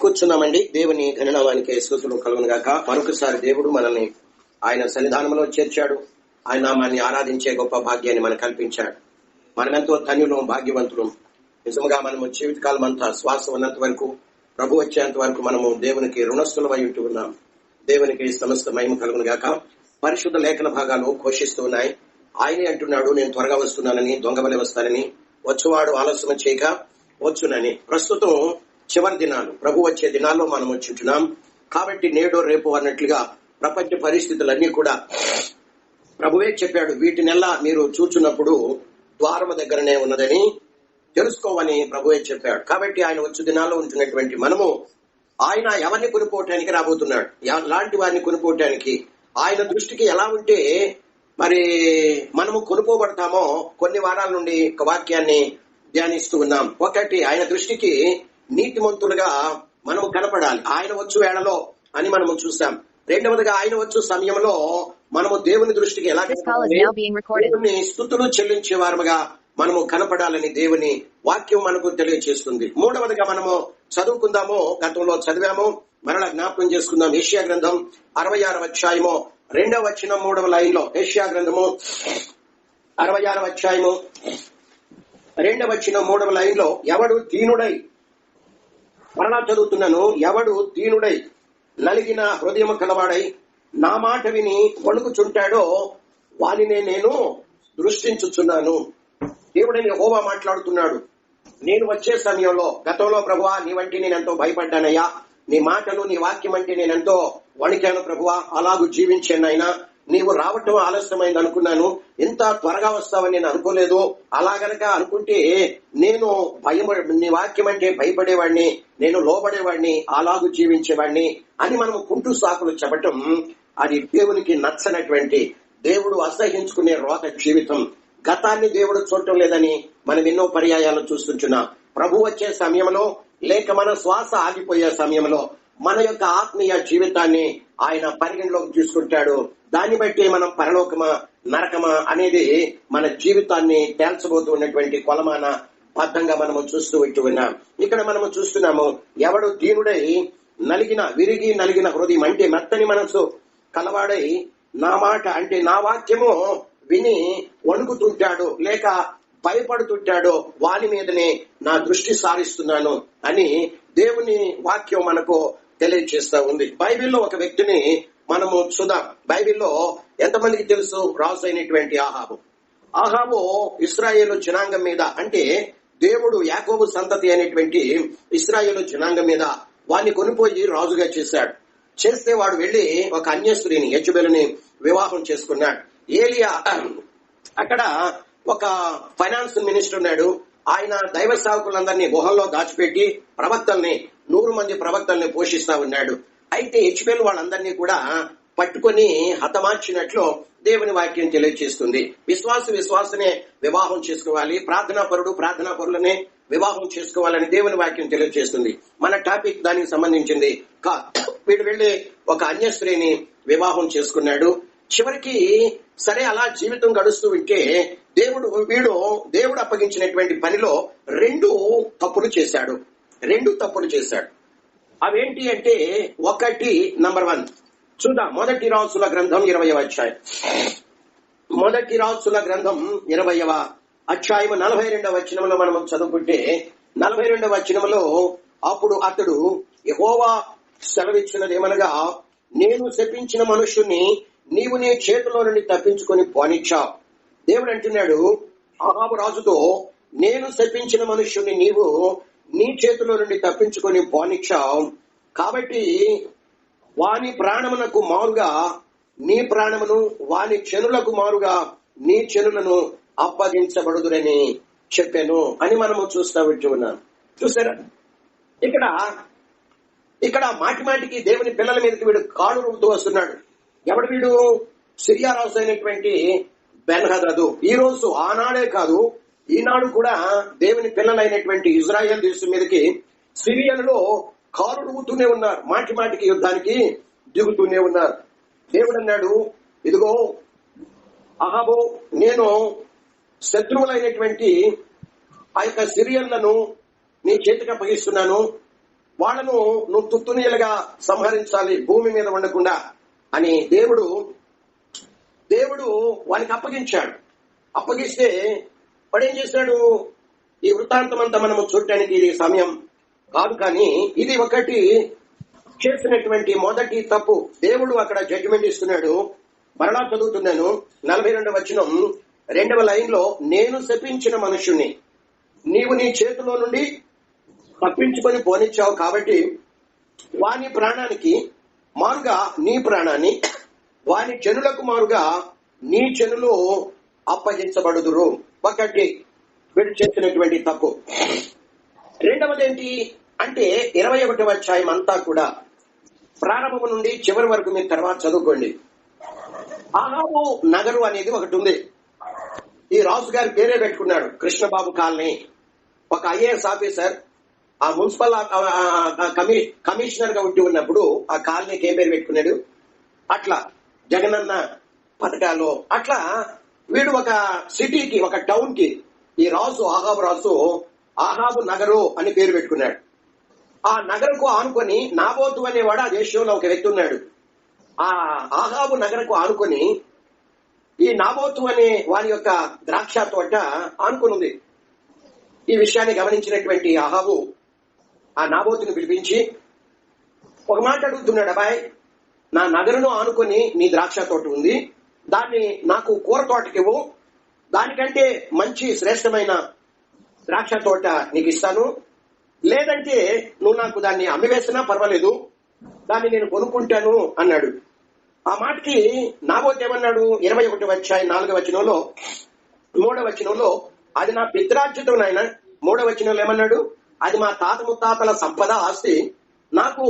కూర్చున్నామండి. దేవుని ఘననామానికి స్థుతులు కలుగును గాక. మరొకసారి దేవుడు మనల్ని ఆయన సన్నిధానంలో చేర్చాడు. ఆయన నామాన్ని ఆరాధించే గొప్ప భాగ్యాన్ని మనకు కల్పించాడు. మనమెంతో ధన్యులు భాగ్యవంతులు. నిజంగా మనము జీవితకాలం అంతా శ్వాస ఉన్నంత వరకు ప్రభు వచ్చేంత వరకు మనము దేవునికి రుణస్థులమై ఉంటూ ఉన్నాం. దేవునికి సమస్త మహిమ కలుగును గాక. పరిశుద్ధ లేఖన భాగాలు ఘోషిస్తూ ఉన్నాయి. ఆయనే అంటున్నాడు నేను త్వరగా వస్తున్నానని దొంగబలి వస్తానని. వచ్చేవాడు ఆలస్యం చేయక వచ్చునని. ప్రస్తుతం చివరి దినాలు. ప్రభు వచ్చే దినాల్లో మనం వచ్చుంటున్నాం కాబట్టి నేడు రేపు అన్నట్లుగా ప్రపంచ పరిస్థితులన్నీ కూడా ప్రభువే చెప్పాడు. వీటినెల్లా మీరు చూచున్నప్పుడు ద్వారము దగ్గరనే ఉన్నదని తెలుసుకోవని ప్రభువే చెప్పాడు. కాబట్టి ఆయన వచ్చు దినాల్లో ఉంటున్నటువంటి మనము ఆయన ఎవరిని కొనుక్కోవటానికి రాబోతున్నాడు? లాంటి వారిని కొనుక్కోవటానికి ఆయన దృష్టికి ఎలా ఉంటే మరి మనము కొనుక్కోబడతామో కొన్ని వారాల నుండి ఒక వాక్యాన్ని ధ్యానిస్తూ ఉన్నాం. ఒకటి ఆయన దృష్టికి నీతిమంతులుగా మనము కనపడాలి. ఆయన వచ్చు వేళలో అని మనము చూసాం రెండవదిగా ఆయన వచ్చు సమయంలో మనము దేవుని దృష్టికి ఎలా స్థుతులు చెల్లించే వారముగా మనము కనపడాలని దేవుని వాక్యం మనకు తెలియజేస్తుంది మూడవదిగా మనము చదువుకుందాము. గతంలో చదివాము. మరలా జ్ఞాపకం చేసుకుందాం. ఏషియా గ్రంథం అరవై ఆరవ అధ్యాయము రెండవ వచ్చిన మూడవ లైన్లో ఏషియా గ్రంథము అరవై ఆరవ అధ్యాయము రెండవ వచ్చిన మూడవ లైన్లో ఎవడు దీనుడై మరలా చదువుతున్నాను ఎవడు దీనుడై నలిగిన హృదయం కలవాడై నా మాట విని వణుకుచుంటాడో వానినే నేను దృష్టించుచున్నాను. దేవుడని హోవా మాట్లాడుతున్నాడు నేను వచ్చే సమయంలో గతంలో ప్రభువా నీ వంటి నేనెంతో భయపడ్డానయ్యా నీ మాటలు నీ వాక్యం అంటే నేనెంతో వణికాను ప్రభువా అలాగూ జీవించానైనా నీవు రావటం ఆలస్యమైంది అనుకున్నాను. ఇంత త్వరగా వస్తావని నేను అనుకోలేదు. అలా గనక అనుకుంటే నేను భయం నీ వాక్యం అంటే భయపడేవాడిని నేను లోబడేవాడిని అలాగూ జీవించేవాడిని అని మనం కుంటు సాకులు చెప్పటం అది దేవునికి నచ్చనటువంటి దేవుడు అసహించుకునే రోత జీవితం. గతాన్ని దేవుడు చూడటం లేదని మనం ఎన్నో పర్యాయాలు చూస్తుంటున్నాం. ప్రభు వచ్చే సమయంలో లేక మన శ్వాస ఆగిపోయే సమయంలో మన యొక్క ఆత్మీయ జీవితాన్ని ఆయన పరిగణలోకి తీసుకుంటాడు. దాన్ని బట్టి మనం పరలోకమా నరకమా అనేది మన జీవితాన్ని తేల్చబోతూ ఉన్నటువంటి కొలమాన బద్ధంగా మనము చూస్తూ ఇట్టు ఉన్నాం. ఇక్కడ మనము చూస్తున్నాము ఎవడు దీనుడై నలిగిన విరిగి నలిగిన హృదయం అంటే మెత్తని మనసు కలవాడై నా మాట అంటే నా వాక్యము విని వణుకుతుంటాడు లేక భయపడుతుంటాడో వాని మీదనే నా దృష్టి సారిస్తున్నాను అని దేవుని వాక్యం మనకు తెలియజేస్తా ఉంది. బైబిల్లో ఒక వ్యక్తిని మనము చూద్దాం. బైబిల్లో ఎంతమందికి తెలుసు? రాజు అయినటువంటి ఆహాబు. ఆహాబు ఇస్రాయేల్ జనాంగం మీద అంటే దేవుడు యాకోబు సంతతి అనేటువంటి ఇస్రాయేల్ జనాంగం మీద వాడిని కొనిపోయి రాజుగా చేశాడు. చేస్తే వాడు వెళ్ళి ఒక అన్య స్త్రీని యజ్బెలుని వివాహం చేసుకున్నాడు. ఏలియా అక్కడ ఒక ఫైనాన్స్ మినిస్టర్ ఉన్నాడు. ఆయన దైవ సేవకులందరినీ గుహల్లో దాచిపెట్టి ప్రవక్తల్ని నూరు మంది ప్రవక్తల్ని పోషిస్తా ఉన్నాడు. అయితే హెచ్పిఎల్ వాళ్ళందరినీ కూడా పట్టుకొని హతమార్చినట్లు దేవుని వాక్యం తెలియజేస్తుంది విశ్వాస విశ్వాసనే వివాహం చేసుకోవాలి ప్రార్థనా పరుడు ప్రార్థనా పరులనే వివాహం చేసుకోవాలని దేవుని వాక్యం తెలియజేస్తుంది మన టాపిక్ దానికి సంబంధించింది కా- వీడు వెళ్ళి ఒక అన్య స్త్రీని వివాహం చేసుకున్నాడు. చివరికి సరే అలా జీవితం గడుస్తూ ఉంటే దేవుడు వీడు దేవుడు అప్పగించినటువంటి పనిలో రెండు తప్పులు చేశాడు. రెండు తప్పులు చేశాడు. అవేంటి అంటే ఒకటి నంబర్ వన్. చూద్దాం మొదటి రాసుల గ్రంథం ఇరవయవ అధ్యాయం. మొదటి రాసుల గ్రంథం ఇరవయవ అధ్యాయం. నలభై రెండవ వచనంలో మనం చదువుకుంటే నలభై రెండవ వచనంలో అప్పుడు అతడు యహోవా సెలవిచ్చినది ఏమనగా నేను శపించిన మనుషుణ్ణి నీవు నీ చేతిలో నుండి తప్పించుకొని పోనిచ్చావు. దేవుడు అంటున్నాడు అహాబు రాజుతో నేను శపించిన మనుష్యుని నీవు నీ చేతిలో నుండి తప్పించుకొని పోనిచ్చావు. కాబట్టి వాని ప్రాణమునకు మారుగా నీ ప్రాణమును వాని చెనులకు మారుగా నీ చెనులను అప్పగించబడుదురని చెప్పాను అని మనము చూస్తా వింటూ ఉన్నాం. చూసారా? ఇక్కడ ఇక్కడ మాటి మాటికి దేవుని పిల్లల మీదకి వీడు కాడు రూపుతూ వస్తున్నాడు. ఎవడు వీడు? సిరియా రాజు అయినటువంటి బెన్హదదు. ఈ రోజు ఆనాడే కాదు ఈనాడు కూడా దేవుని పిల్లలైనటువంటి ఇజ్రాయెల్ దేశం మీదకి సిరియన్లో కారు రువ్వుతూనే ఉన్నారు. మాటి మాటికి యుద్ధానికి దిగుతూనే ఉన్నారు. దేవుడు అన్నాడు ఇదిగో అహాబో నేను శత్రువులైనటువంటి ఆ యొక్క సిరియన్లను నీ చేతికి అప్పగిస్తున్నాను. వాళ్ళను నువ్వు తుత్తునీలుగా సంహరించాలి భూమి మీద ఉండకుండా అని దేవుడు దేవుడు వానికి అప్పగించాడు. అప్పగిస్తే వాడు ఏం చేశాడు ఈ వృత్తాంతం అంతా మనము చూడటానికి ఇది సమయం కాదు కానీ ఇది ఒకటి చేసినటువంటి మొదటి తప్పు. దేవుడు అక్కడ జడ్జిమెంట్ ఇస్తున్నాడు. మరలా చదువుతున్నాను. నలభై రెండవ వచనం. రెండవ లైన్లో నేను శపించిన మనుషుణ్ణి నీవు నీ చేతిలో నుండి తప్పించుకొని పోనిచ్చావు కాబట్టి వాని ప్రాణానికి మారుగా నీ ప్రాణాన్ని వాని చెనులకు మారుగా నీ చెనులు అప్పగించబడుదురు. ఒకటి వీడు చేసినటువంటి తప్పు. రెండవది ఏంటి అంటే ఇరవై ఒకటి అధ్యాయం అంతా కూడా. ప్రారంభం నుండి చివరి వరకు మీరు తర్వాత చదువుకోండి. ఆహాబు నగరు అనేది ఒకటి ఉంది. ఈ రాజు గారి పేరే పెట్టుకున్నాడు కృష్ణబాబు కాలనీ. ఒక ఐఏఎస్ ఆఫీసర్ ఆ మున్సిపల్ కమిషనర్గా ఉండి ఉన్నప్పుడు ఆ కాలనీకి ఏం పేరు పెట్టుకున్నాడు? అట్లా జగనన్న పథకాలు. అట్లా వీడు ఒక సిటీకి ఒక టౌన్కి ఈ రాజు ఆహాబు రాజు ఆహాబు నగరు అని పేరు పెట్టుకున్నాడు. ఆ నగరకు ఆనుకొని నాబోతు అనేవాడు ఆ దేశంలో ఒక వ్యక్తి ఉన్నాడు. ఆ ఆహాబు నగరకు ఆనుకొని ఈ నాబోతు అనే వారి యొక్క ద్రాక్ష తోట ఆనుకుని ఉంది ఈ విషయాన్ని గమనించినటువంటి ఆహాబు ఆ నాబోతుని పిలిపించి ఒక మాట అడుగుతున్నాడు అబ్బాయి నా నగరును ఆనుకొని నీ ద్రాక్ష తోట ఉంది. దాన్ని నాకు కూర తోటకివ్వు. దానికంటే మంచి శ్రేష్టమైన ద్రాక్ష తోట నీకు ఇస్తాను. లేదంటే నువ్వు నాకు దాన్ని అమ్మివేసినా పర్వాలేదు. దాన్ని నేను కొనుక్కుంటాను అన్నాడు. ఆ మాటకి నాబోత్ ఇరవై ఒకటి వచ్చాయి నాలుగవ వచనంలో మూడవ వచనంలో అది నా పిత్రార్జితం నాయన మూడవ వచనంలో ఏమన్నాడు? అది మా తాత ముత్తాతల సంపద ఆస్తి. నాకు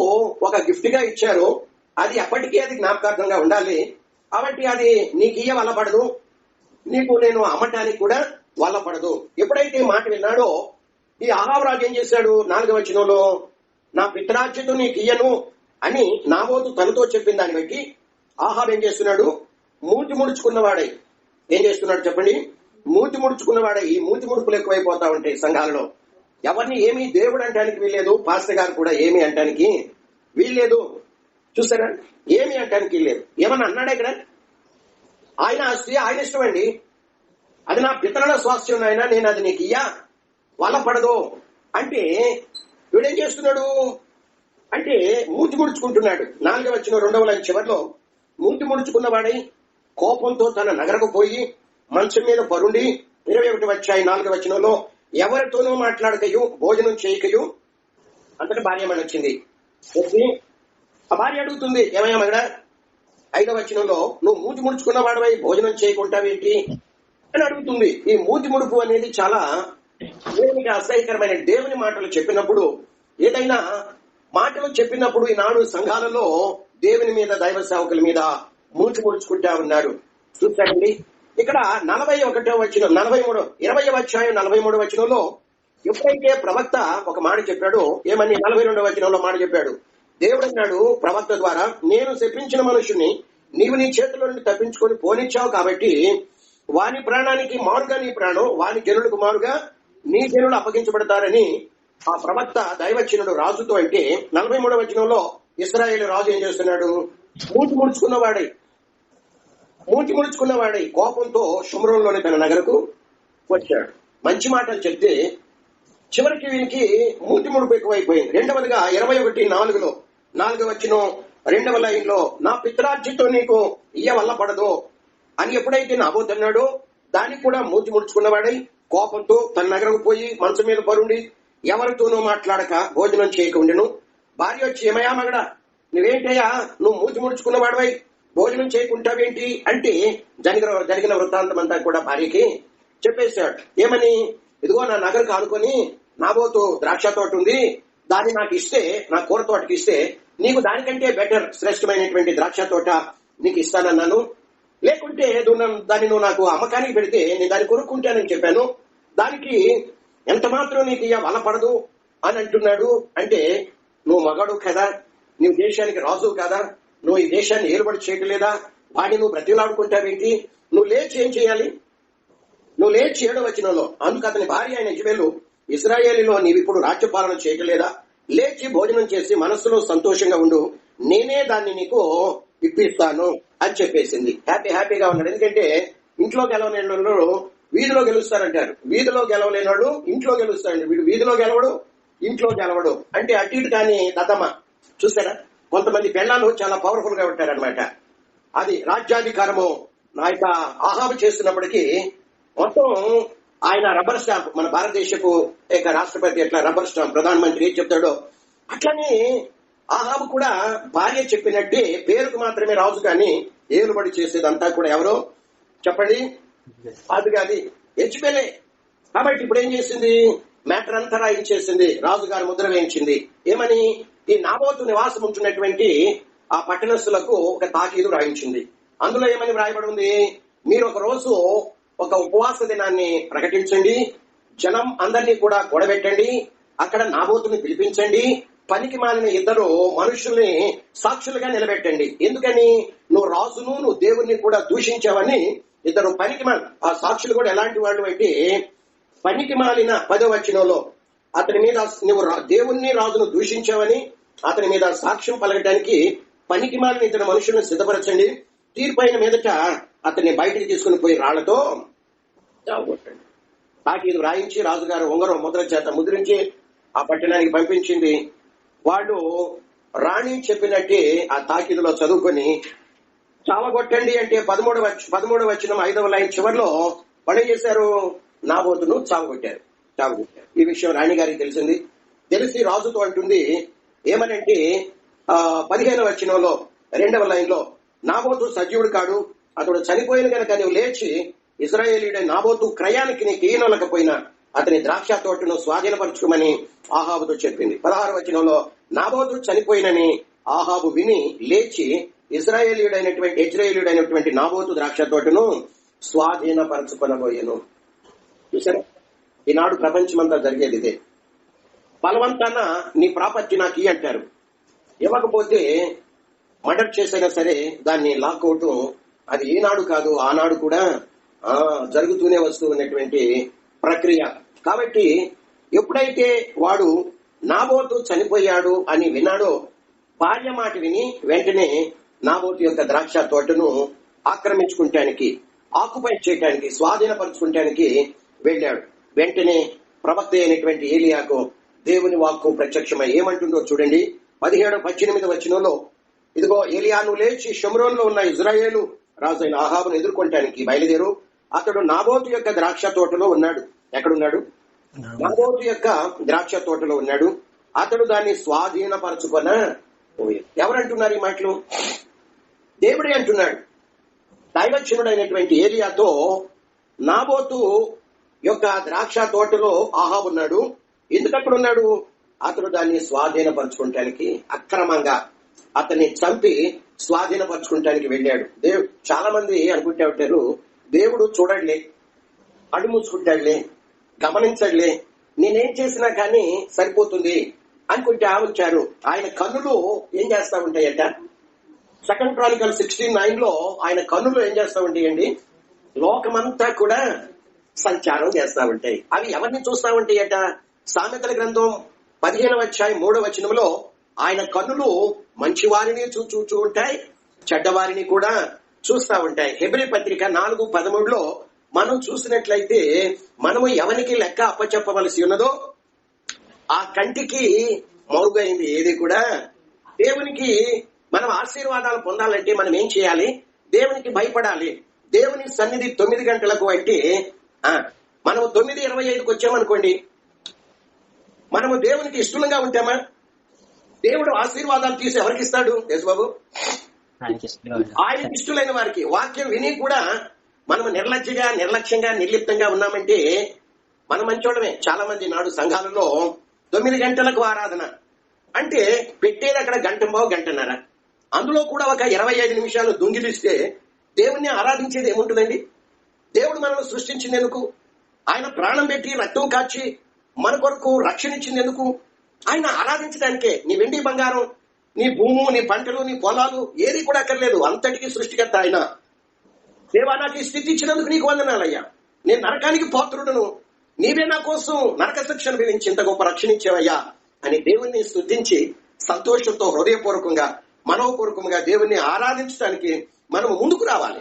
ఒక గిఫ్ట్గా ఇచ్చారు. అది ఎప్పటికీ అది జ్ఞాపకార్థంగా ఉండాలి. కాబట్టి అది నీకు ఇయ్య వల్ల నీకు నేను అమ్మటానికి కూడా వల్లపడదు ఎప్పుడైతే ఈ మాట విన్నాడో ఈ ఆహావరాజు ఏం చేశాడు? నాలుగవ వచనంలో నా పిత్రార్జితం నీకు ఇయ్యను అని నాబోతు తనతో చెప్పిన దాన్ని బట్టి ఆహాబ్ ఏం చేస్తున్నాడు? మూతి ముడుచుకున్నవాడై. ఏం చేస్తున్నాడు చెప్పండి? మూతి ముడుచుకున్నవాడై. ఈ మూతి ముడుపులు ఎక్కువైపోతా ఉంటాయి సంఘాలలో. ఎవరిని ఏమీ దేవుడు అంటానికి వీల్లేదు. పాస్టర్ గారు కూడా ఏమి అంటానికి వీల్లేదు. చూసారా ఏమి అంటానికి లేదు ఏమన్నా అన్నాడా ఇక్కడ? ఆయన ఆస్తి ఆయన ఇష్టం అండి అది నా పితరుల స్వాస్థ్యం ఆయన నేను అది నీకు ఇయ్యా. వల్ల పడదు అంటే వీడేం చేస్తున్నాడు? అంటే మూతి ముడుచుకుంటున్నాడు. నాలుగవ వచ్చిన రెండవ లైన్ చివరిలో మూతి ముడుచుకున్నవాడై కోపంతో తన నగరకు పోయి మంచం మీద పరుండి ఇరవై ఒకటి వచ్చాయి నాలుగవ వచనంలో ఎవరితోనూ మాట్లాడకయు భోజనం చేయకయు. అంతటి భార్యమని వచ్చింది ఆ భార్య అడుగుతుంది ఏమయ్యా మగడ ఐదవ వచనంలో నువ్వు మూతి ముడుచుకున్న వాడివై భోజనం చేయకుంటావేంటి? అని అడుగుతుంది. ఈ మూతి ముడుపు అనేది చాలా దేవునికి అసహ్యకరమైన దేవుని మాటలు చెప్పినప్పుడు ఏదైనా మాటలు చెప్పినప్పుడు ఈనాడు సంఘాలలో దేవుని మీద దైవ సేవకుల మీద మూచి ముడుచుకుంటా ఉన్నారు చూసారండి ఇక్కడ నలభై ఒకటో వచ్చిన నలభై మూడు ఇరవై అధ్యాయం నలభై మూడు వచ్చినంలో ఎప్పుడైతే ప్రవక్త ఒక మాట చెప్పాడు ఏమని నలభై రెండో వచనంలో మాట చెప్పాడు? దేవుడు అన్నాడు ప్రవక్త ద్వారా నేను శపించిన మనుషుని నీవు నీ చేతిలో నుండి తప్పించుకొని పోనిచ్చావు కాబట్టి వాని ప్రాణానికి మారుగా నీ ప్రాణం వాని జనులకు మారుగా నీ జనులు అప్పగించబడతారని ఆ ప్రవక్త దైవచ్చినుడు రాజుతో అంటే నలభై మూడవ వచనంలో ఇస్రాయేల్ రాజు ఏం చేస్తున్నాడు? మూతి ముడుచుకున్నవాడై మూతి ముడుచుకున్నవాడై కోపంతో శుభ్రంలోని తన నగరకు వచ్చాడు. మంచి మాటలు చెప్తే చివరికి వీనికి మూతి ముడుపు ఎక్కువైపోయింది రెండవదిగా ఇరవై ఒకటి నాలుగులో నాలుగు వచ్చిన రెండవ లైన్లో నా పిత్రార్జితో నీకు ఇయ్య వల్ల పడదు అని ఎప్పుడైతే నాబోతున్నాడో దానికి కూడా మూతి ముడుచుకున్నవాడై కోపంతో తన నగరకు పోయి మనసు మీద పరుండి ఎవరితోనూ మాట్లాడక భోజనం చేయకుండెను భార్య వచ్చి ఏమయ్యా మగడా నువ్వేంటయ్యా నువ్వు మూతి ముడుచుకున్నవాడవై భోజనం చేయకుంటావేంటి? అంటే జరిగిన జరిగిన వృత్తాంతం అంతా కూడా భార్యకి చెప్పేశాడు. ఏమని? ఇదిగో నా నగరకు ఆనుకొని నాబోతు ద్రాక్ష తోట ఉంది. దాన్ని నాకు ఇస్తే నా కూర తోటకి ఇస్తే నీకు దానికంటే బెటర్ శ్రేష్టమైనటువంటి ద్రాక్ష తోట నీకు ఇస్తానన్నాను. లేకుంటే దాన్ని నువ్వు నాకు అమ్మకానికి పెడితే నేను దాన్ని కొనుక్కుంటానని చెప్పాను. దానికి ఎంత మాత్రం నీకు ఇక వలపడదు అని అంటున్నాడు. అంటే నువ్వు మగాడు కదా నువ్వు దేశానికి రాజు కదా నువ్వు ఈ దేశాన్ని ఏర్పడి చేయట్లేదా వాడిని నువ్వు బ్రతిలాడుకుంటావేంటి నువ్వు లేచి ఏం చేయాలి? నువ్వు లేచి ఏడో వచ్చినలో అందుకు అతని భార్య ఆయన ఇజ్రాయేలు ఇజ్రాయేలీలో నీవు ఇప్పుడు రాజ్యపాలన చేయగలేదా? లేచి భోజనం చేసి మనస్సులో సంతోషంగా ఉండు. నేనే దాన్ని నీకు ఇప్పిస్తాను అని చెప్పేసింది. హ్యాపీ హ్యాపీగా ఉన్నాడు. ఎందుకంటే ఇంట్లో గెలవలేని వాళ్ళు వీధిలో గెలుస్తారంటారు. వీధిలో గెలవలేని వాళ్ళు ఇంట్లో గెలుస్తారండి. వీడు వీధిలో గెలవడు ఇంట్లో గెలవడు. అంటే అటు ఇటు కానీ దద్దమ్మ చూసారా కొంతమంది పెళ్ళాలు చాలా పవర్ఫుల్గా ఉంటారనమాట అది రాజ్యాధికారము. నా యొక్క ఆహాబు చేస్తున్నప్పటికీ మొత్తం ఆయన రబ్బర్ స్టాంప్ మన భారతదేశపు యొక్క రాష్ట్రపతి ఎట్లా రబ్బర్ స్టాంప్ ప్రధానమంత్రి ఏం చెప్తాడో అట్లనే ఆహాబు కూడా భార్య చెప్పినట్టే పేరుకు మాత్రమే రాజు కానీ ఏలుబడి చేసేదంతా కూడా ఎవరో? చెప్పండి. అది కాదు. హెచ్పిఎల్ఏ కాబట్టి ఇప్పుడు ఏం చేసింది? మ్యాటర్ అంతా రాయించేసింది. రాజుగారు ముద్ర వేయించింది. ఏమని? ఈ నాబోతు నివాసం ఉంటున్నటువంటి ఆ పట్టణస్థులకు ఒక తాకీదు రాయించింది. అందులో ఏమని వ్రాయబడి ఉంది? మీరు ఒక రోజు ఒక ఉపవాస దినాన్ని ప్రకటించండి. జనం అందరినీ కూడా కూడబెట్టండి అక్కడ నాబోతుని పిలిపించండి. పనికి మాలిన ఇద్దరు మనుషుల్ని సాక్షులుగా నిలబెట్టండి. ఎందుకని? నువ్వు రాజును నువ్వు దేవుణ్ణి కూడా దూషించావని ఇద్దరు పనికి మాలి ఆ సాక్షులు కూడా ఎలాంటి వాళ్ళు అంటే పనికి మాలిన పదో వచనంలో అతని మీద నువ్వు రా- దేవుణ్ణి రాజును దూషించావని అతని మీద సాక్ష్యం పలకడానికి పనికి మాలిన ఇద్దరు మనుషులను సిద్ధపరచండి. తీర్పైన మీదట అతన్ని బయటికి తీసుకుని పోయి రాళ్ళతో చావగొట్టండి తాకీదు రాయించి రాజుగారు ఉంగరం ముద్ర చేత ముద్రించి ఆ పట్టణానికి పంపించింది. వాళ్ళు రాణి చెప్పినట్టే ఆ తాకీదులో చదువుకొని చావగొట్టండి అంటే పదమూడు పదమూడు వచ్చిన ఐదవ లైన్ చివరిలో వాళ్ళు ఏం చేశారు నాబోతును చావగొట్టారు చావగొట్టారు. ఈ విషయం రాణి గారికి తెలిసింది. తెలిసి రాజుతో అంటుంది ఏమనంటే ఆ పదిహేను వచనంలో రెండవ లైన్లో నాబోతు సజీవుడు కాడు అతడు చనిపోయిన కనుక నువ్వు లేచి ఇజ్రాయేలీడ నాబోతు క్రయానికి నీకు ఈనొలకపోయినా అతని ద్రాక్ష తోటను స్వాధీనపరచుకోమని ఆహాబుతో చెప్పింది. పదహారు వచనంలో నాబోతు చనిపోయినని ఆహాబు విని లేచి ఇజ్రాయేలీయుడైనటువంటి ఇజ్రాయేలీయుడైనటువంటి నాబోతు ద్రాక్ష తోటను స్వాధీనపరచుకొనబోయెను. చూసారా ఈనాడు ప్రపంచమంతా జరిగేది ఇదే. బలవంతాన నీ ప్రాపర్టీ నాకు ఈ అంటారు. ఇవ్వకపోతే మర్డర్ చేసైనా సరే దాన్ని లాక్అవుట్ అది ఈనాడు కాదు ఆనాడు కూడా ఆ జరుగుతూనే వస్తూ ఉన్నటువంటి ప్రక్రియ. కాబట్టి ఎప్పుడైతే వాడు నాబోతు చనిపోయాడు అని విన్నాడో భార్య మాట విని వెంటనే నాబోతు యొక్క ద్రాక్ష తోటను ఆక్రమించుకుంటానికి ఆకుపై చేయటానికి స్వాధీనపరచుకుంటానికి వెళ్ళాడు. వెంటనే ప్రవక్త అయినటువంటి ఏలియాకు దేవుని వాక్కు ప్రత్యక్షమై ఏమంటుందో చూడండి. పదిహేడు పద్దెనిమిది వచనంలో ఇదిగో ఏలియాను లేచి షమ్రోన్లో ఉన్న ఇజ్రాయేలు రాజైన ఆహాబును ఎదుర్కొంటానికి బయలుదేరు. అతడు నాబోతు యొక్క ద్రాక్ష తోటలో ఉన్నాడు. ఎక్కడున్నాడు? నాబోతు. యొక్క ద్రాక్ష తోటలో ఉన్నాడు. అతడు దాన్ని స్వాధీనపరచుకొన. ఎవరంటున్నారు ఈ మాటలు? దేవుడే అంటున్నాడు. దైవచనుడైనటువంటి ఏలియాతో నాబోతు యొక్క ద్రాక్ష తోటలో ఆహాబు ఉన్నాడు. ఎందుకు అక్కడ ఉన్నాడు అతడు దాన్ని స్వాధీనపరచుకుంటానికి అక్రమంగా అతన్ని చంపి స్వాధీనపరచుకుంటానికి వెళ్ళాడు. దేవుడు చాలా మంది అనుకుంటా ఉంటారు దేవుడు చూడట్లే అడు మూసుకుంటాడులే గమనించడులే నేనేం చేసినా కానీ సరిపోతుంది అనుకుంటే ఉంచారు ఆయన కన్నులు ఏం చేస్తా ఉంటాయట? సెకండ్ క్రానికల్ సిక్స్టీన్ నైన్లో ఆయన కన్నులు ఏం చేస్తా ఉంటాయండి? లోకమంతా కూడా సంచారం చేస్తా ఉంటాయి. అవి ఎవరిని చూస్తా ఉంటాయట? సామెతల గ్రంథం పదిహేను అధ్యాయం మూడో వచనంలో ఆయన కన్నులు మంచి వారిని చూ ఉంటాయి చెడ్డవారిని కూడా చూస్తా ఉంటాయి. హెబ్రి పత్రిక నాలుగు పదమూడులో మనం చూసినట్లయితే మనము ఎవరికి లెక్క అప్పచెప్పవలసి ఉన్నదో ఆ కంటికి మౌగైంది ఏది కూడా? దేవునికి మనం ఆశీర్వాదాలు పొందాలంటే మనం ఏం చేయాలి? దేవునికి భయపడాలి. దేవుని సన్నిధి తొమ్మిది గంటలకు అంటే ఆ, మనము తొమ్మిది ఇరవై ఐదుకి వచ్చామనుకోండి మనము దేవునికి ఇష్టంగా ఉంటామా? దేవుడు ఆశీర్వాదాలు తీసి ఎవరికి ఇస్తాడు? యేసుబాబు? ఆయన ఇష్టలైన వారికి. వాక్యం విని కూడా మనం నిర్లజ్జగా నిర్లక్ష్యంగా నిర్లిప్తంగా ఉన్నామంటే మనం మంచోడమే. చాలా మంది నాడు సంఘాలలో తొమ్మిది గంటలకు ఆరాధన. అంటే పెట్టేది అక్కడ గంటంబావు గంటన్నర. అందులో కూడా ఒక ఇరవై ఐదు నిమిషాలు దొంగిలిస్తే దేవుణ్ణి ఆరాధించేది ఏముంటుందండి? దేవుడు మనల్ని సృష్టించినందుకు ఆయన ప్రాణం పెట్టి రక్తం కాచి మన కొరకు రక్షణ ఇచ్చినందుకు ఆయన ఆరాధించడానికే నీ వెండి బంగారం నీ భూము నీ పంటలు నీ పొలాలు ఏది కూడా అక్కర్లేదు. అంతటికి సృష్టికర్త ఆయన. దేవా నాకు ఈ స్థితి ఇచ్చినందుకు నీకు వందనాలయ్యా. నేను నరకానికి పాత్రుడను. నీవే నా కోసం నరక శిక్షణ విధించి ఇంత గొప్ప రక్షణించేవయ్యా అని దేవుణ్ణి స్థుతించి సంతోషంతో హృదయపూర్వకంగా మనోపూర్వకంగా దేవుణ్ణి ఆరాధించడానికి మనం ముందుకు రావాలి.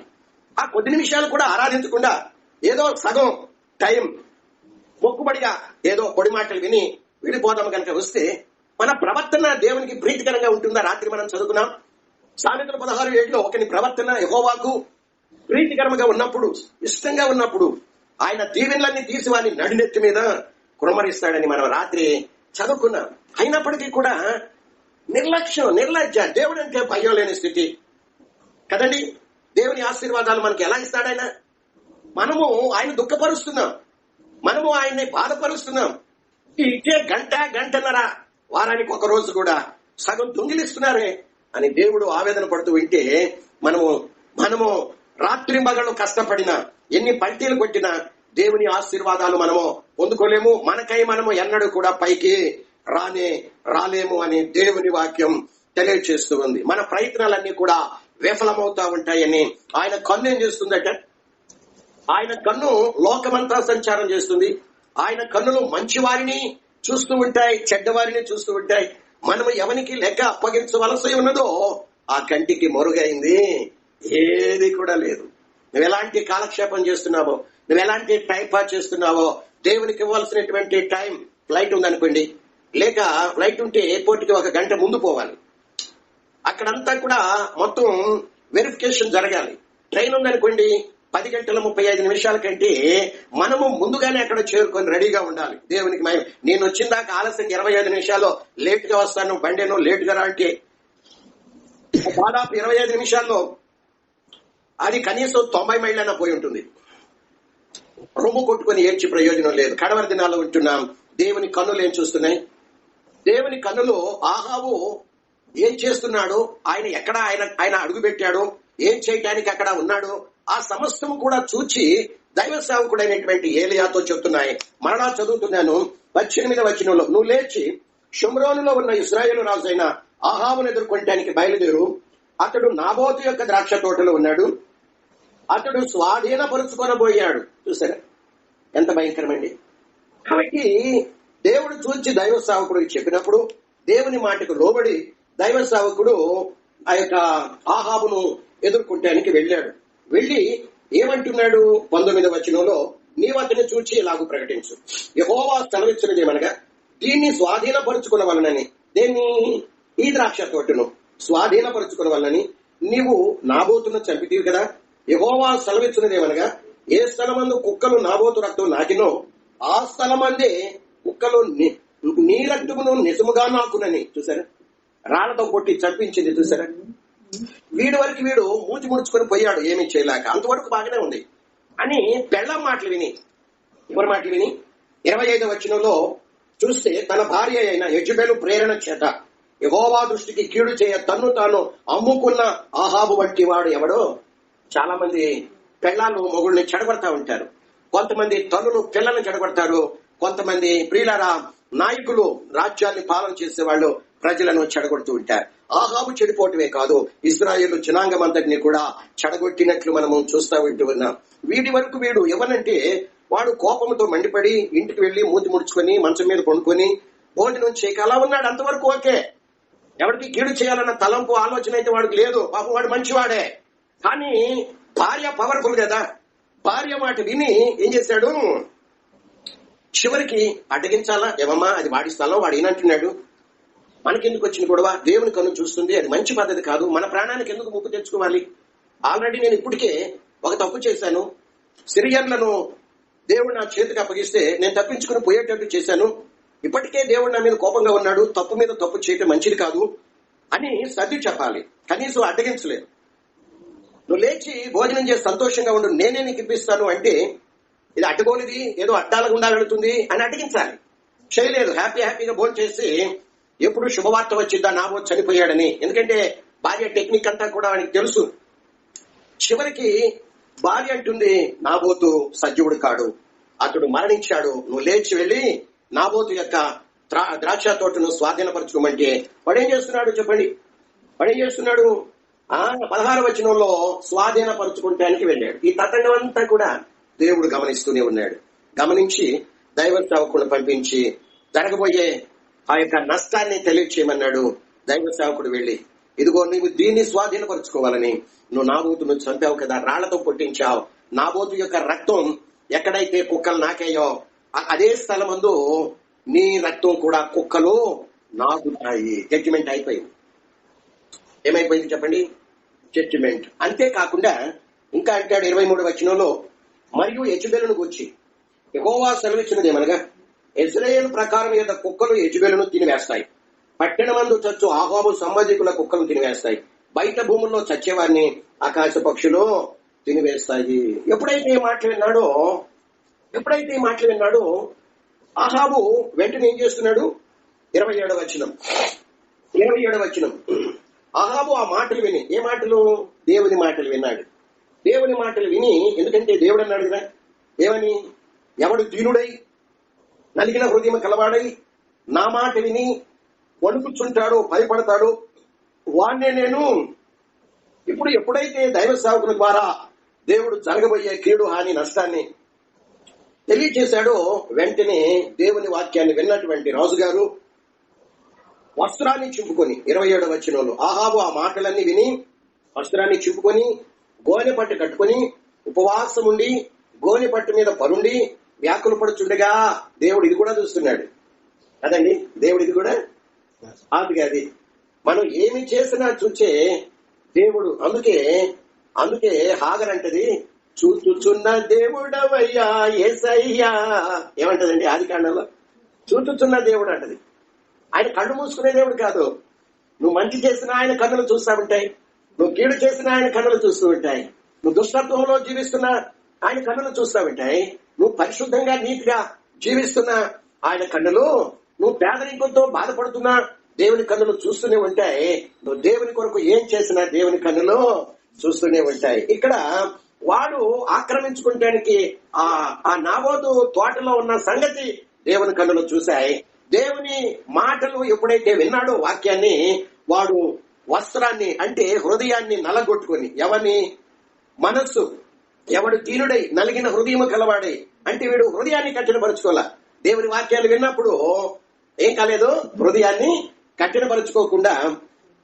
ఆ కొద్ది నిమిషాలు కూడా ఆరాధించకుండా ఏదో సగం టైం మొక్కుబడిగా ఏదో పొడి మాటలు విని విడిపోదాం కనుక వస్తే మన ప్రవర్తన దేవునికి ప్రీతికరంగా ఉంటుందా? రాత్రి మనం చదువుకున్నాం. సామెతలు పదహారు ఏడులో ఒకని ప్రవర్తన యహోవాకు ప్రీతికరంగా ఉన్నప్పుడు ఇష్టంగా ఉన్నప్పుడు ఆయన దీవెనలన్నీ తీసి వాని నడినెత్తి మీద కురమరిస్తాడని మనం రాత్రి చదువుకున్నాం. అయినప్పటికీ కూడా నిర్లక్ష్యం నిర్లజ్జ దేవుడు అంటే భయం లేని స్థితి. కదండి? దేవుని ఆశీర్వాదాలు మనకి ఎలా ఇస్తాడైనా మనము ఆయన దుఃఖపరుస్తున్నాం. మనము ఆయన్ని బాధపరుస్తున్నాం. ఇటే ఇచ్చే గంట గంటన్నర వారానికి ఒక రోజు కూడా సగం దొంగిలిస్తున్నారే అని దేవుడు ఆవేదన పడుతూ వింటే మనము మనము రాత్రి మగళ్ళు కష్టపడినా ఎన్ని పల్టీలు కొట్టినా దేవుని ఆశీర్వాదాలు మనము పొందుకోలేము. మనకై మనము ఎన్నడూ కూడా పైకి రానే రాలేము అని దేవుని వాక్యం తెలియజేస్తూ ఉంది. మన ప్రయత్నాలన్నీ కూడా విఫలమవుతా ఉంటాయని ఆయన కన్ను ఏం చేస్తుందట? ఆయన కన్ను లోకమంతా సంచారం చేస్తుంది. ఆయన కన్నులు మంచి వారిని చూస్తూ ఉంటాయి చెడ్డవారిని చూస్తూ ఉంటాయి. మనము ఎవనికి లెక్క అప్పగించవలసి ఉన్నదో ఆ కంటికి మరుగైంది. ఏది కూడా లేదు. నువ్వు ఎలాంటి కాలక్షేపం చేస్తున్నావో నువ్వు ఎలాంటి టైం పాస్ చేస్తున్నావో దేవునికి ఇవ్వాల్సినటువంటి టైం ఫ్లైట్ ఉందనుకోండి. లేక ఫ్లైట్ ఉంటే ఎయిర్పోర్ట్కి ఒక గంట ముందు పోవాలి. అక్కడంతా కూడా మొత్తం వెరిఫికేషన్ జరగాలి. ట్రైన్ ఉందనుకోండి పది గంటల ముప్పై ఐదు నిమిషాల కంటే మనము ముందుగానే అక్కడ చేరుకొని రెడీగా ఉండాలి. దేవునికి మహిమ. నేను వచ్చిన దాకా ఆలస్యం ఇరవై ఐదు నిమిషాలు లేట్గా వస్తాను బండేను లేట్గా అంటే దాదాపు ఇరవై ఐదు నిమిషాల్లో అది కనీసం తొంభై మైళ్ళైనా పోయి ఉంటుంది. రొమ్ము కొట్టుకొని ఏడ్చి ప్రయోజనం లేదు. కడవర దినాల్లో ఉంటున్నాం. దేవుని కన్నులు ఏం చూస్తున్నాయి? దేవుని కన్నులు ఆహావు ఏం చేస్తున్నాడు? ఆయన ఎక్కడ ఆయన ఆయన అడుగు పెట్టాడు ఏం చేయటానికి అక్కడ ఉన్నాడు? ఆ సమస్తము కూడా చూచి దైవ సేవకుడైనటువంటి ఏలియాతో చెప్తున్నాయి మరలా చదువుతున్నాను. పద్దెనిమిది వచనంలో నువ్వు లేచి షుమ్రోనులో ఉన్న ఇస్రాయేల్ రాజైన ఆహాబును ఎదుర్కొనటానికి బయలుదేరు. అతడు నాబోతు యొక్క ద్రాక్ష తోటలో ఉన్నాడు. అతడు స్వాధీనపరుచుకొనబోయాడు. చూసారా? ఎంత భయంకరమండి. కాబట్టి దేవుడు చూచి దైవ సేవకుడికి చెప్పినప్పుడు దేవుని మాటకు లోబడి దైవ సేవకుడు ఆ యొక్క ఆహాబును ఎదుర్కొంటానికి వెళ్ళాడు. వెళ్ళి ఏమంటున్నాడు? పంతొమ్మిది వచనంలో నీవు అతన్ని చూచి ఇలాగూ ప్రకటించు. యహోవా సెలవిచ్చినది ఏమనగా దీన్ని స్వాధీనపరుచుకున్న వలనని దేన్ని? ఈ ద్రాక్ష తోటను. స్వాధీనపరుచుకున్న వలనని నీవు నాబోతును చంపితీవి కదా? యహోవా సెలవిచ్చినది ఏమనగా ఏ స్థలమందు కుక్కలు నాబోతు రక్తం నాకినో ఆ స్థలమందే కుక్కలు నీ రక్తమును నిజముగా నాకునని. చూసారా? రాళ్ళతో కొట్టి చంపించింది చూసారా? వీడి వరకు వీడు మూతి ముడుచుకొని పోయాడు ఏమీ చేయలేక. అంతవరకు బాగానే ఉంది. అని పెళ్ళం మాటలు విని ఎవరి మాటలు విని? ఇరవై ఐదు వచనంలో చూస్తే తన భార్య అయిన యజుబెలు ప్రేరణ చేత యహోవా దృష్టికి కీడు చేయ తన్ను తాను అమ్ముకున్న ఆహాబు వంటి వాడు ఎవడో? చాలా మంది పెళ్ళాలు మొగుళ్ళని చెడగొడతా ఉంటారు. కొంతమంది తల్లులు పిల్లల్ని చెడగొడతారు. కొంతమంది ప్రియులరా నాయకులు రాజ్యాన్ని పాలన చేసేవాళ్ళు ప్రజలను చెడగొడుతూ ఉంటారు. ఆహాబు చెడిపోవటమే కాదు ఇస్రాయేల్ జనాంగం అంతటిని కూడా చెడగొట్టినట్లు మనము చూస్తా ఉంటూ ఉన్నాం. వీడి వరకు వీడు ఎవరంటే వాడు కోపంతో మండిపడి ఇంటికి వెళ్ళి మూతి ముడుచుకొని మంచం మీద కొనుక్కొని భోజనం చేయక అలా ఉన్నాడు. అంతవరకు ఓకే. ఎవరికి కీడు చేయాలన్న తలంపు ఆలోచన అయితే వాడికి లేదు. పాపం వాడు మంచివాడే. కానీ భార్య పవర్ఫుల్ కదా. భార్య మాట విని ఏం చేశాడు చివరికి అడ్డగించాలా? ఏమమ్మా అది వాడి స్థలం వాడు ఏనంటున్నాడు మనకెందుకు వచ్చిన గొడవ? దేవుని కన్ను చూస్తుంది అది మంచి పద్ధతి కాదు. మన ప్రాణానికి ఎందుకు ముప్పు తెచ్చుకోవాలి? ఆల్రెడీ నేను ఇప్పటికే ఒక తప్పు చేశాను. సిరియన్లను దేవుడు నా చేతికి అప్పగిస్తే నేను తప్పించుకుని పోయేటట్టు చేశాను. ఇప్పటికే దేవుడు నా మీద కోపంగా ఉన్నాడు. తప్పు మీద తప్పు చేయటం మంచిది కాదు అని సర్ది చెప్పాలి. కనీసం అడ్డగించలేదు. నువ్వు లేచి భోజనం చేసి సంతోషంగా ఉండు. నేనే నీకు ఇప్పిస్తాను అంటే ఇది అడ్డుకోనిది ఏదో అడ్డాల ఉండాలడుతుంది అని అడ్డగించాలి. చేయలేదు. హ్యాపీ హ్యాపీగా భోజనం చేసి ఎప్పుడు శుభవార్త వచ్చిద్దా? నాబో చనిపోయాడని. ఎందుకంటే భార్య టెక్నిక్ అంతా కూడా ఆయనకి తెలుసు. చివరికి భార్య అంటుంది నాబోతు సజీవుడు కాడు. అతడు మరణించాడు. నువ్వు లేచి వెళ్ళి నాబోతు యొక్క ద్రాక్ష తోటను స్వాధీనపరచుకోమంటే వాడేం చేస్తున్నాడు చెప్పండి? వాడేం చేస్తున్నాడు? ఆ పదహారు వచనంలో స్వాధీనపరచుకుంటానికి వెళ్ళాడు. ఈ తతంగం అంతా కూడా దేవుడు గమనిస్తూనే ఉన్నాడు. గమనించి దైవ సేవకులను పంపించి జరగబోయే ఆ యొక్క నష్టాన్ని తెలియచేయమన్నాడు. దైవ సేవకుడు వెళ్ళి ఇదిగో నీవు దీన్ని స్వాధీనపరుచుకోవాలని. నువ్వు నాబోతును చంపావు కదా రాళ్ళతో పుట్టించావు నాబోతు యొక్క రక్తం ఎక్కడైతే కుక్కలు నాకేయో అదే స్థలమందు నీ రక్తం కూడా కుక్కలు నాకుతాయి జడ్జిమెంట్ అయిపోయింది. ఏమైపోయింది చెప్పండి? జడ్జిమెంట్ అంతేకాకుండా ఇంకా అంటాడు ఇరవై మూడు వచ్చినలో మరియు యజుబెలను గూర్చి ఎగోవా సెలవిచ్చినది ఏమనగా ఇజ్రాయేల్ ప్రకారం యొక్క కుక్కలు యజుబెలను తినివేస్తాయి. పట్టణమందు చచ్చు ఆహాబు సంబంధికుల కుక్కలు తినివేస్తాయి. బయట భూముల్లో చచ్చేవారిని ఆకాశ పక్షులు తినివేస్తాయి. ఎప్పుడైతే ఈ మాటలు విన్నాడో ఎప్పుడైతే ఈ మాటలు విన్నాడో ఆహాబు వెంటనే ఏం చేస్తున్నాడు? ఇరవై ఏడవ వచనం. ఇరవై ఏడవ వచనం. ఆహాబు ఆ మాటలు విని ఏ మాటలు? దేవుని మాటలు విన్నాడు. దేవుని మాటలు విని ఎందుకంటే దేవుడు అన్నాడు కదా ఏమని? ఎవడు దీనుడై నలిగిన హృదయం కలవాడై నా మాట విని వణుకుచుంటాడు భయపడతాడు వాణ్ణే నేను. ఇప్పుడు ఎప్పుడైతే దైవ సేవకుల ద్వారా దేవుడు జరగబోయే కీడు హాని నష్టాన్ని తెలియచేశాడో వెంటనే దేవుని వాక్యాన్ని విన్నటువంటి రాజుగారు వస్త్రాన్ని చింపుకొని ఇరవై ఏడు వచ్చినోళ్ళు ఆహాబు ఆ మాటలన్నీ విని వస్త్రాన్ని చింపుకొని గోనె పట్టు కట్టుకొని ఉపవాసం ఉండి గోనె పట్టు మీద పరుండి వ్యాకులు పడుచుండగా దేవుడు ఇది కూడా చూస్తున్నాడు. కదండి? దేవుడు ఇది కూడా అది అది. మనం ఏమి చేసినా చూచే దేవుడు. అందుకే అందుకే హాగర్ అంటది చూచుచున్న దేవుడవయ్యా ఏసయ్యా. ఏమంటదండి ఆది కాండంలో? చూచుచున్న దేవుడు అంటది. ఆయన కళ్ళు మూసుకునే దేవుడు కాదు. నువ్వు మంచి చేసిన ఆయన కన్నులు చూస్తూ ఉంటాయి. నువ్వు కీడు చేసిన ఆయన కన్నులు చూస్తూ ఉంటాయి. నువ్వు దుష్టత్వంలో జీవిస్తున్నా ఆయన కన్నులు చూస్తూ ఉంటాయి. నువ్వు పరిశుద్ధంగా నీతిగా జీవిస్తున్న ఆయన కన్నులు నువ్వు పేదరికంతో బాధపడుతున్నా దేవుని కన్నులు చూస్తూనే ఉంటాయి. నువ్వు దేవుని కొరకు ఏం చేసినా దేవుని కన్నులు చూస్తూనే ఉంటాయి. ఇక్కడ వాడు ఆక్రమించుకుంటానికి ఆ ఆ నాబోతు తోటలో ఉన్న సంగతి దేవుని కన్నులు చూశాయి. దేవుని మాటలు ఎప్పుడైతే విన్నాడో వాక్యాన్ని వాడు వస్త్రాన్ని అంటే హృదయాన్ని నలగొట్టుకుని ఎవని? మనస్సు ఎవడు దీనుడై నలిగిన హృదయము కలవాడై అంటే వీడు హృదయాన్ని కఠినపరచుకోవాల. దేవుని వాక్యాలు విన్నప్పుడు ఏం కాలేదు? హృదయాన్ని కఠినపరుచుకోకుండా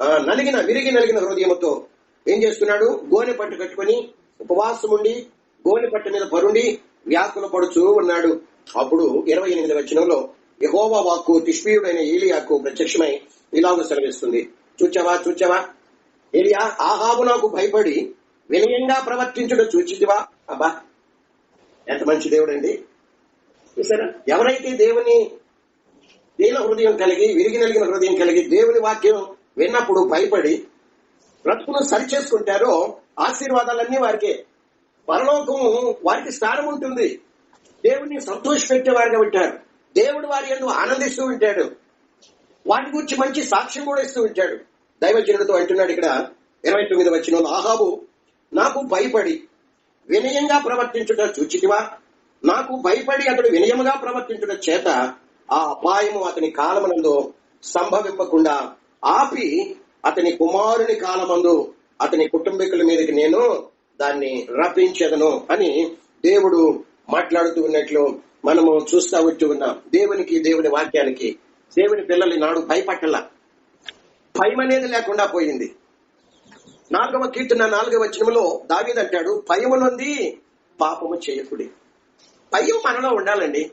ఆ, నలిగిన విరిగి నలిగిన హృదయముతో ఏం చేస్తున్నాడు? గోనె పట్టు కట్టుకొని ఉపవాసం ఉండి గోనె పట్టు మీద పరుండి వ్యాకుల పడుచు ఉన్నాడు. అప్పుడు ఇరవై ఎనిమిది వచనంలో యహోవా వాక్కు తిష్పీయుడైన ఏలియాకు ప్రత్యక్షమై ఇలాగ సెలవిస్తుంది. చూచావా? చూచావా? ఏలియా ఆహాబు నాకు భయపడి వినయంగా ప్రవర్తించుట చూచితివా? అబ్బా ఎంత మంచి దేవుడు అండి చూసారా ఎవరైతే దేవుని దీన హృదయం కలిగి విరిగి నలిగిన హృదయం కలిగి దేవుని వాక్యం విన్నప్పుడు భయపడి బ్రతుకును సరి చేసుకుంటారో ఆశీర్వాదాలన్నీ వారికే. పరలోకము వారికి స్థానం ఉంటుంది. దేవుని సంతోష పెట్టేవారుగా ఉంటారు. దేవుడు వారి ఎందు ఆనందిస్తూ ఉంటాడు. వాటి గురించి మంచి సాక్ష్యం కూడా ఇస్తూ ఉంటాడు. దైవజనుడితో అంటున్నాడు ఇక్కడ ఇరవై తొమ్మిది వచ్చిన ఆహాబు నాకు భయపడి వినయంగా ప్రవర్తించుట చూచితివా? నాకు భయపడి అతడు వినయముగా ప్రవర్తించుట చేత ఆ అపాయము అతని కాలమనందు సంభవింపకుండా ఆపి అతని కుమారుని కాలమందు అతని కుటుంబీకుల మీదకి నేను దాన్ని రప్పించదను అని దేవుడు మాట్లాడుతూ ఉన్నట్లు మనము చూస్తా వచ్చి ఉన్నాం. దేవునికి దేవుని వాక్యానికి దేవుని పిల్లల్ని నాడు భయపట్టల. భయం అనేది లేకుండా పోయింది. నాలుగవ కీర్తన నాలుగవ వచనంలో దావీదంటాడు భయమునుంది పాపము చేయకుడి. భయం మనలో ఉండాలండి.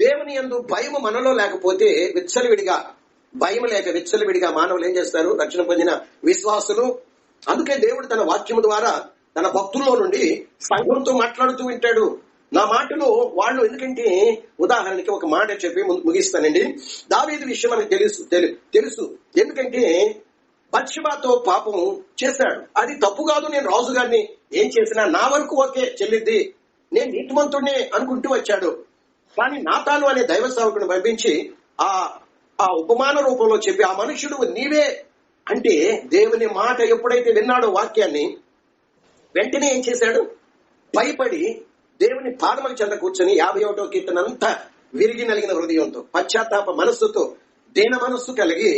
దేవుని యందు భయము మనలో లేకపోతే విచ్చలవిడిగా భయం లేక విచ్చలవిడిగా మానవులు ఏం చేస్తారు? రక్షణ పొందిన విశ్వాసులు. అందుకే దేవుడు తన వాక్యము ద్వారా తన భక్తుల్లో నుండి సంఘంతో మాట్లాడుతూ వింటాడు. నా మాటలు వాళ్ళు ఎందుకంటే ఉదాహరణకి ఒక మాట చెప్పి ముగిస్తానండి. దావీదు విషయం మనకు తెలుసు తెలు- తెలుసు. ఎందుకంటే బత్షబాతో పాపం చేశాడు. అది తప్పు కాదు నేను రాజు గారిని ఏం చేసినా నా వరకు ఓకే చెల్లిద్ది నేను నీతిమంతుడిని అనుకుంటూ వచ్చాడు. కానీ నాతాను అనే దైవ సేవకుని పంపించి ఆ ఆ ఉపమాన రూపంలో చెప్పి ఆ మనుషుడు నీవే అంటే దేవుని మాట ఎప్పుడైతే విన్నాడో వాక్యాన్ని వెంటనే ఏం చేశాడు? భయపడి దేవుని పాదముల చెంద కూర్చొని యాభై ఒకటో కీర్తన అంతా విరిగి నలిగిన హృదయంతో పశ్చాత్తాప మనస్సుతో దీన మనస్సు కలిగి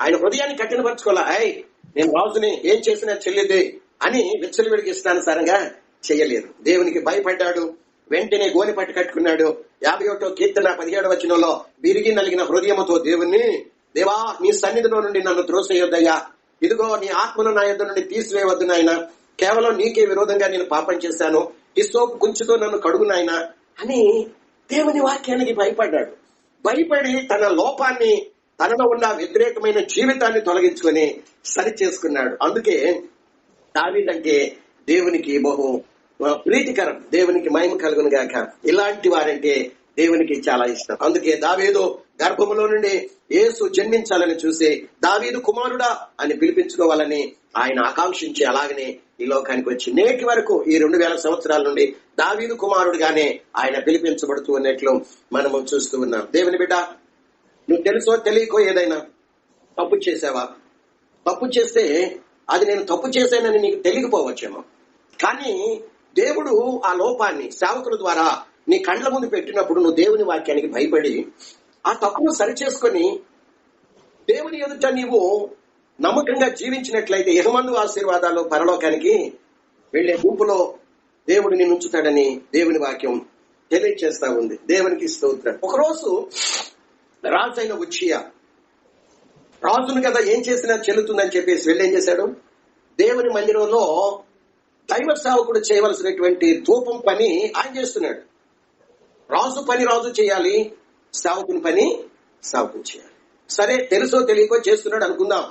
ఆయన హృదయాన్ని కఠినపరచుకోవాలా? అయ్ నేను రాజుని ఏం చేసినా చెల్లిదే అని విచ్చలవిడికి ఇష్టానుసారంగా చేయలేదు. దేవునికి భయపడ్డాడు. వెంటనే గోని పట్టి కట్టుకున్నాడు. యాభై ఒకటో కీర్తన పదిహేడు వచనంలో విరిగి నలిగిన హృదయముతో దేవుణ్ణి దేవా నీ సన్నిధిలో నుండి నన్ను త్రోసేయొద్దయ్యా ఇదిగో నీ ఆత్మను నా యుద్ధ నుండి తీసివేయవద్దు నాయన. కేవలం నీకే విరోధంగా నేను పాపం చేశాను. సోపు గుంచుతో నన్ను కడుగు నాయన అని దేవుని వాక్యానికి భయపడ్డాడు. భయపడి తన లోపాన్ని తనలో ఉన్న వ్యతిరేకమైన జీవితాన్ని తొలగించుకొని సరి చేసుకున్నాడు అందుకే దావీదంటే దేవునికి బహు ప్రీతికరం దేవునికి మహిమ కలుగును గాక. ఇలాంటి వారంటే దేవునికి చాలా ఇష్టం. అందుకే దావీదు గర్భములో నుండి యేసు జన్మించాలని చూసి దావీదు కుమారుడా అని పిలిపించుకోవాలని ఆయన ఆకాంక్షించి అలాగనే ఈ లోకానికి వచ్చి నేటి వరకు ఈ రెండు వేల సంవత్సరాల నుండి దావీదు కుమారుడుగానే ఆయన పిలిపించబడుతూ ఉన్నట్లు మనము చూస్తూ ఉన్నాం. దేవుని బిడ్డ నువ్వు తెలుసో తెలియకో ఏదైనా తప్పు చేసావా? తప్పు చేస్తే అది నేను తప్పు చేశానని నీకు తెలియకపోవచ్చేమో. కానీ దేవుడు ఆ లోపాన్ని సేవకుల ద్వారా నీ కండ్ల ముందు పెట్టినప్పుడు నువ్వు దేవుని వాక్యానికి భయపడి ఆ తప్పును సరిచేసుకొని దేవుని ఎదుట నీవు నమ్మకంగా జీవించినట్లయితే ఎహమందు ఆశీర్వాదాలు పరలోకానికి వెళ్ళే గుంపులో దేవుడు నిన్ను ఉంచుతాడని దేవుని వాక్యం తెలియచేస్తా ఉంది. దేవునికి స్తోత్రం. ఒకరోజు రాజైన ఉచ్చియ రాజును కదా ఏం చేసినా చెల్లుతుందని చెప్పేసి వెళ్ళి ఏం చేశాడు? దేవుని మందిరంలో దైవ సేవకుడు చేయవలసినటువంటి ధూపం పని ఆయన చేస్తున్నాడు. రాజు పని రాజు చేయాలి సేవకుని పని సేవకుని చేయాలి. సరే తెలుసో తెలియకో చేస్తున్నాడు అనుకుందాం.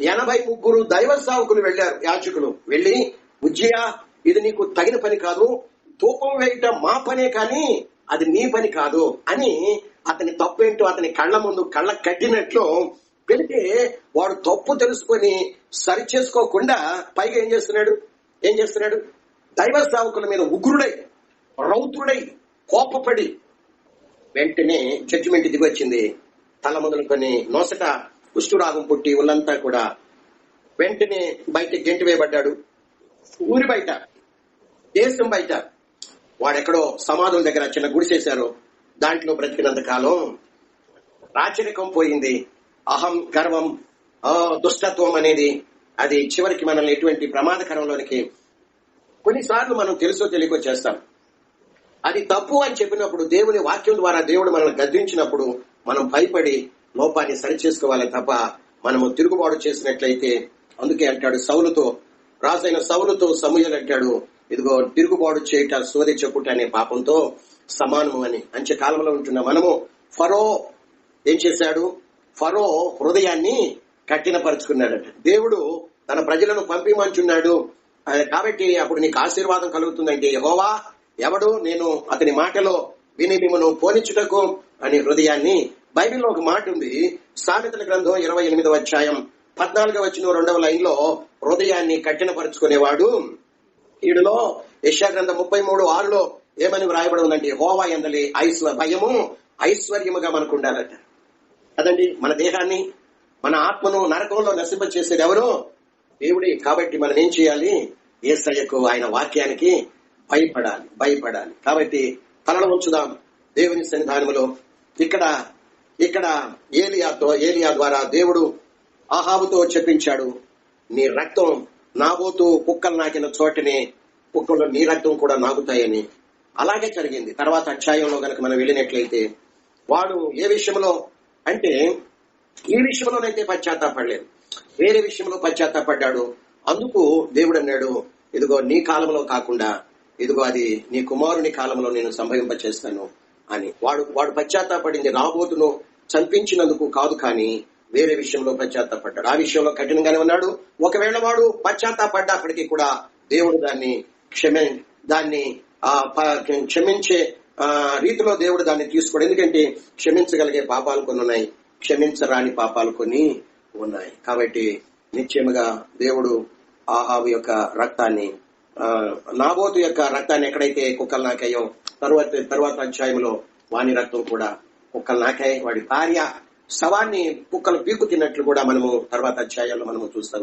ఎనభై ముగ్గురు దైవ సేవకులు వెళ్ళారు యాచకులు వెళ్ళి ఉజ్జయ ఇది నీకు తగిన పని కాదు ధూపం వేయటం మా పనే కానీ అది నీ పని కాదు అని అతని తప్పేంటో అతని కళ్ళ ముందు కళ్ళ కట్టినట్లు పెడితే వాడు తప్పు తెలుసుకొని సరి చేసుకోకుండా పైగా ఏం చేస్తున్నాడు? ఏం చేస్తున్నాడు? దైవ సేవకుల మీద ఉగ్రుడై రౌతుడై కోపపడి వెంటనే జడ్జిమెంట్ దిగి వచ్చింది. తల మొదలుకొని నోసట కుష్ఠురాగం పుట్టి ఒళ్ళంతా కూడా వెంటనే బయట గెంటి వేయబడ్డాడు. ఊరి బయట దేశం బయట వాడెక్కడో సమాధుల దగ్గర చిన్న గుడిసేశారు దాంట్లో బ్రతికినంత కాలం రాచరికం పోయింది. అహం గర్వం ఆ, దుష్టత్వం అనేది అది చివరికి మనల్ని ఎటువంటి ప్రమాదకరంలోనికి కొన్నిసార్లు మనం తెలుసో తెలియకో చేస్తాం. అది తప్పు అని చెప్పినప్పుడు దేవుని వాక్యం ద్వారా దేవుడు మనల్ని గద్దించినప్పుడు మనం భయపడి లోపాన్ని సరిచేసుకోవాలి తప్ప మనము తిరుగుబాటు చేసినట్లయితే అందుకే అంటాడు సౌలుతో రాజైన సౌలుతో సమూహలు అంటాడు ఇదిగో తిరుగుబాటు చేయట సోది చెప్పుట అనే పాపంతో సమానము అని అంచె ఉంటున్న మనము ఫరో ఏం చేశాడు? ఫరో హృదయాన్ని కఠినపరుచుకున్నాడట. దేవుడు తన ప్రజలను పంపిమంచున్నాడు. కాబట్టి అప్పుడు నీకు ఆశీర్వాదం కలుగుతుందంటే యహోవా ఎవడు నేను అతని మాటలో విని మిమ్మను పోనిచ్చుటకు అని హృదయాన్ని బైబిల్లో ఒక మాట ఉంది. సామెతల గ్రంథం ఇరవై ఎనిమిదవ అధ్యాయం పద్నాలుగవ వచ్చిన రెండవ లైన్లో హృదయాన్ని కఠినపరుచుకునేవాడు. ఈడులో యశా గ్రంథం ముప్పై మూడు ఆరులో ఏమని వ్రాయబడి ఉందంటే హోవా ఎందలి ఐశ్వర్ భయము ఐశ్వర్యముగా మనకు ఉండాలట. అదండి మన దేహాన్ని మన ఆత్మను నరకంలో నశింప చేసేది ఎవరు? దేవుడే. కాబట్టి మనం ఏం చేయాలి? ఏసయ్యకు ఆయన వాక్యానికి భయపడాలి భయపడాలి. కాబట్టి తలలో ఉంచుదాం దేవుని సన్నిధానములో ఇక్కడ ఇక్కడ ఏలియాతో ఏలియా ద్వారా దేవుడు ఆహాబుతో చెప్పించాడు నీ రక్తం నాబోతూ కుక్కలు నాకిన చోటనే కుక్కలు నీ రక్తం కూడా నాగుతాయని అలాగే జరిగింది. తర్వాత అధ్యాయంలో గనక మనం వెళ్ళినట్లయితే వాడు ఏ విషయంలో అంటే ఈ విషయంలోనైతే పశ్చాత్తాపడలేదు. వేరే విషయంలో పశ్చాత్తాపడ్డాడు. అందుకు దేవుడు అన్నాడు ఇదిగో నీ కాలంలో కాకుండా ఇదిగో అది నీ కుమారుని కాలంలో నేను సంభవింప చేస్తాను అని. వాడు వాడు పశ్చాత్తాపడింది రాబోతును చంపించినందుకు కాదు కానీ వేరే విషయంలో పశ్చాత్తాపడ్డాడు. ఆ విషయంలో కఠినంగానే ఉన్నాడు. ఒకవేళ వాడు పశ్చాత్తాపడ్డప్పటికీ కూడా దేవుడు దాన్ని క్షమ దాన్ని క్షమించే ఆ రీతిలో దేవుడు దాన్ని తీసుకోడు. ఎందుకంటే క్షమించగలిగే పాపాలు కొన్ని ఉన్నాయి. క్షమించరాని పాపాలు కొన్ని ఉన్నాయి. కాబట్టి నిశ్చయముగా దేవుడు ఆహాబు యొక్క రక్తాన్ని ఆ, నాబోతు యొక్క రక్తాన్ని ఎక్కడైతే కుక్కలు నాకాయో తర్వాత తర్వాత అధ్యాయంలో వాని రక్తం కూడా కుక్కలు నాకాయ. వాడి భార్య శవాన్ని కుక్కలు పీకు తిన్నట్లు కూడా మనము తర్వాత అధ్యాయాల్లో మనము చూస్తా